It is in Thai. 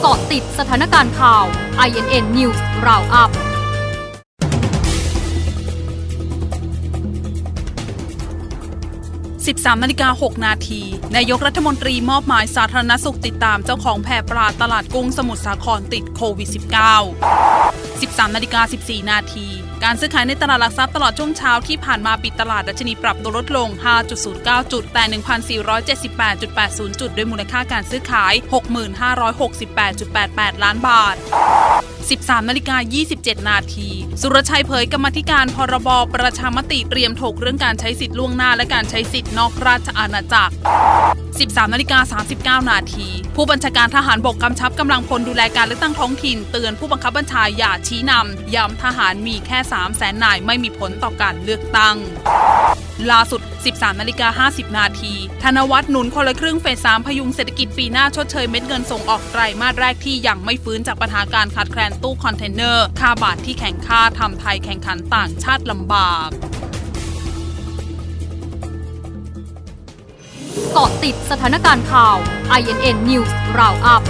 เกาะติดสถานการณ์ข่าว INN News Roundup 13นาฬิกา6นาทีนายกรัฐมนตรีมอบหมายสาธารณสุขติดตามเจ้าของแพร่ปลาตลาดกุ้งสมุทรสาครติดโควิด -19 13 นาฬิกา 14 นาที การซื้อขายในตลาดหลักทรัพย์ตลอดช่วงเช้าที่ผ่านมาปิดตลาดดัชนีปรับตัวลดลง 5.09 จุด แต่ 1,478.80 จุด ด้วยมูลค่าการซื้อขาย 6568.88 ล้านบาท 13นาฬิกา27 นาที สุรชัยเผยกรรมธิการพรบประชามติเตรียมถกเรื่องการใช้สิทธิ์ล่วงหน้าและการใช้สิทธิ์นอกราชอาณาจักร 13นาฬิกา39 นาที ผู้บัญชาการทหารบกกำชับกำลังพลดูแลการเลือกตั้งท้องถิ่น เตือนผู้บังคับบัญชาอย่าชี้นำย้ำทหารมีแค่3แสนนายไม่มีผลต่อการเลือกตั้ง ล่าสุด 13นาฬิกา50 นาที ธนวัฒน์หนุนคนละครึ่งเฟส3พยุงเศรษฐกิจปีหน้าชดเชยเม็ดเงินส่งออกไตรมาสแรกที่ยังไม่ฟื้นจากปัญหาการขาดแคลนตู้คอนเทนเนอร์ ค่าบาทที่แข่งค่าทำไทยแข่งขันต่างชาติลำบากเกาะติดสถานการณ์ข่าว INN News Roundup